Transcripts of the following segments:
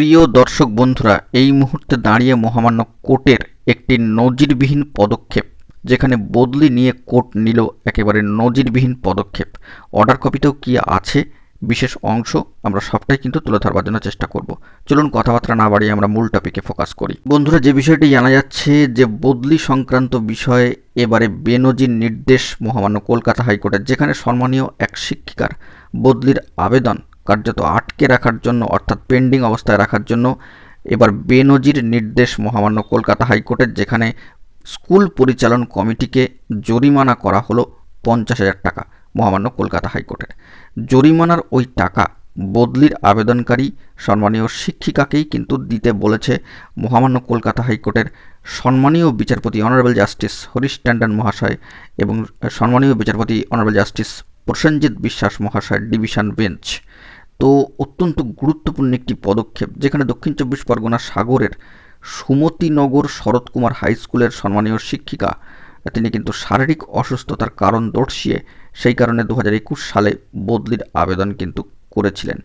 প্রিয় দর্শক বন্ধুরা, এই মুহূর্তে দাঁড়িয়ে মহামান্য কোর্টের একটি নজিরবিহীন পদক্ষেপ, যেখানে বদলি নিয়ে কোর্ট নিল একেবারে নজিরবিহীন পদক্ষেপ। অর্ডার কপিতেও কি আছে? বিশেষ অংশ আমরা সবটাই কিন্তু তুলে ধরবার জন্য চেষ্টা করব। চলুন কথাবার্তা না বাড়িয়ে আমরা মূল টপিকে ফোকাস করি। বন্ধুরা, যে বিষয়টি জানা যাচ্ছে যে বদলি সংক্রান্ত বিষয়ে এবারে বেনজির নির্দেশ মহামান্য কলকাতা হাইকোর্টের, যেখানে সম্মানীয় এক শিক্ষিকার বদলির আবেদন কার্যত আটকে রাখার জন্য, অর্থাৎ পেন্ডিং অবস্থায় রাখার জন্য, এবার বেনজির নির্দেশ মহামান্য কলকাতা হাইকোর্টের, যেখানে স্কুল পরিচালন কমিটিকে জরিমানা করা হলো পঞ্চাশ হাজার টাকা মহামান্য কলকাতা হাইকোর্টের। জরিমানার ওই টাকা বদলির আবেদনকারী সম্মানীয় শিক্ষিকাকেই কিন্তু দিতে বলেছে মহামান্য কলকাতা হাইকোর্টের সম্মানীয় বিচারপতি অনারেবল জাস্টিস হরিশ ট্যান্ডন মহাশয় এবং সম্মানীয় বিচারপতি অনারেবল জাস্টিস প্রসেনজিৎ বিশ্বাস মহাশয় ডিভিশন বেঞ্চ। তো অত্যন্ত গুরুত্বপূর্ণ একটি পদক্ষেপ, যেখানে দক্ষিণ চব্বিশ পরগনা সাগরের সুমতিনগর শরৎ কুমার হাই স্কুলের সম্মানীয় শিক্ষিকা, তিনি কিন্তু শারীরিক অসুস্থতার কারণ দর্শিয়ে সেই কারণে দু হাজার একুশ সালে বদলির আবেদন কিন্তু করেছিলেন,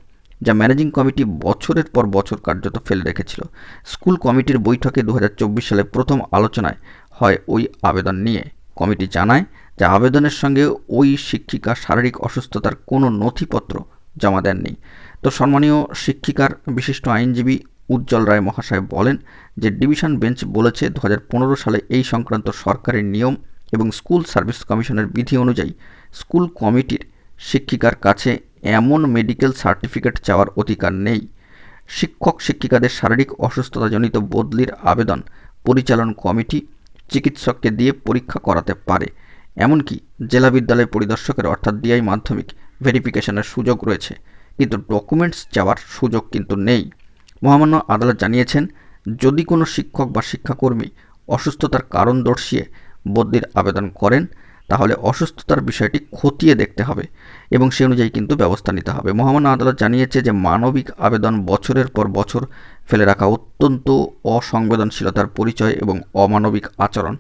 যা ম্যানেজিং কমিটি বছরের পর বছর কার্যত ফেলে রেখেছিল। স্কুল কমিটির বৈঠকে দু হাজার চব্বিশ সালে প্রথম আলোচনায় হয় ওই আবেদন নিয়ে। কমিটি জানায় যে আবেদনের সঙ্গে ওই শিক্ষিকা শারীরিক অসুস্থতার কোনো নথিপত্র জমা দেননি। তো সম্মানীয় শিক্ষিকার বিশিষ্ট আইনজীবী উজ্জ্বল রায় মহাশয় বলেন যে ডিভিশন বেঞ্চ বলেছে দু হাজার পনেরো সালে এই সংক্রান্ত সরকারি নিয়ম এবং স্কুল সার্ভিস কমিশনের বিধি অনুযায়ী স্কুল কমিটির শিক্ষিকার কাছে এমন মেডিকেল সার্টিফিকেট চাওয়ার অধিকার নেই। শিক্ষক শিক্ষিকাদের শারীরিক অসুস্থতাজনিত বদলির আবেদন পরিচালন কমিটি চিকিৎসককে দিয়ে পরীক্ষা করাতে পারে। এমনকি জেলা বিদ্যালয় পরিদর্শকের, অর্থাৎ ডিআই মাধ্যমিক ভেরিফিকেশনের সুযোগ রয়েছে। কিন্তু ডকুমেন্টস চাওয়ার সুযোগ কিন্তু নেই। মহামান্য আদালত জানিয়েছেন, যদি কোনো শিক্ষক বা শিক্ষাকর্মী অসুস্থতার কারণ দর্শিয়ে বদলির আবেদন করেন, তাহলে অসুস্থতার বিষয়টি খতিয়ে দেখতে হবে এবং সে অনুযায়ী কিন্তু ব্যবস্থা নিতে হবে। মহামান্য আদালত জানিয়েছে যে মানবিক আবেদন বছরের পর বছর ফেলে রাখা অত্যন্ত অসংবেদনশীলতার পরিচয় এবং অমানবিক আচরণ।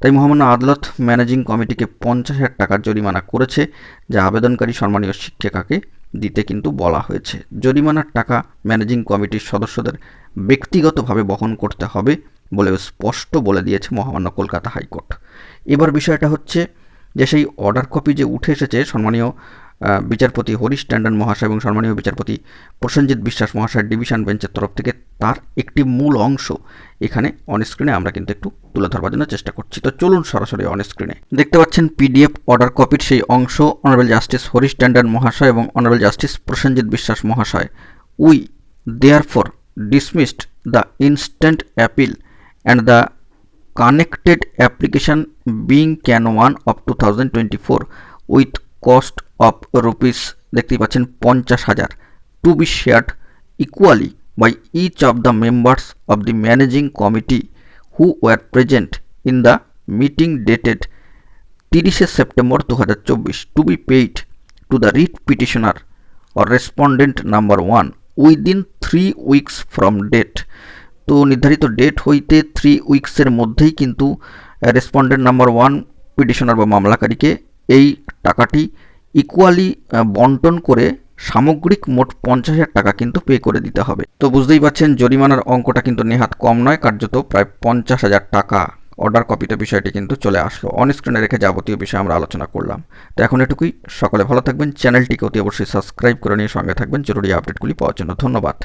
তাই মহামান্য আদালত ম্যানেজিং কমিটিকে পঞ্চাশ হাজার টাকার জরিমানা করেছে, যা আবেদনকারী সম্মানীয় শিক্ষিকাকে দিতে কিন্তু বলা হয়েছে। জরিমানার টাকা ম্যানেজিং কমিটির সদস্যদের ব্যক্তিগতভাবে বহন করতে হবে বলে স্পষ্ট বলে দিয়েছে মহামান্য কলকাতা হাইকোর্ট। এবার বিষয়টা হচ্ছে যে, সেই অর্ডার কপি যে উঠে এসেছে সম্মানীয় বিচারপতি হরিশ ট্যান্ডন মহাশয় এবং সম্মানীয় বিচারপতি প্রসেনজিৎ বিশ্বাস মহাশয় ডিভিশন বেঞ্চের তরফ থেকে তার একটি মূল অংশ এখানে অনস্ক্রিনে আমরা কিন্তু একটু তুলে ধরবার জন্য চেষ্টা করছি। তো চলুন সরাসরি অনস্ক্রিনে দেখতে পাচ্ছেন পিডিএফ অর্ডার কপির সেই অংশ অনারেবল জাস্টিস হরিশ ট্যান্ডন মহাশয় এবং অনারেবল জাস্টিস প্রসেনজিৎ বিশ্বাস মহাশয়। We therefore dismissed the instant appeal and the connected application being CAN one of two thousand twenty four with cost of rupees দেখতেই পাচ্ছেন পঞ্চাশ হাজার। To be shared equally by each of the members of the managing committee who were present in the meeting dated তিরিশে September দু হাজার চব্বিশ। To be paid to the writ petitioner or respondent number one within three weeks from date তো নির্ধারিত date হইতে three উইকসের মধ্যেই কিন্তু respondent number one petitioner বা মামলাকারীকে এই টাকাটি ইকুয়ালি বন্টন করে সামগ্রিক মোট পঞ্চাশ হাজার টাকা কিন্তু পে করে দিতে হবে। তো বুঝতেই পারছেন, জরিমানার অঙ্কটা কিন্তু নেহাত কম নয়, কার্যত প্রায় পঞ্চাশ হাজার টাকা। অর্ডার কপিতে বিষয়টি কিন্তু চলে আসলো। অন স্ক্রিনে রেখে যাবতীয় বিষয়ে আমরা আলোচনা করলাম। তো এখন এটুকুই। সকলে ভালো থাকবেন। চ্যানেলটিকে অতি অবশ্যই সাবস্ক্রাইব করে নিয়ে সঙ্গে থাকবেন। জরুরি আপডেটগুলি পাওয়ার জন্য ধন্যবাদ।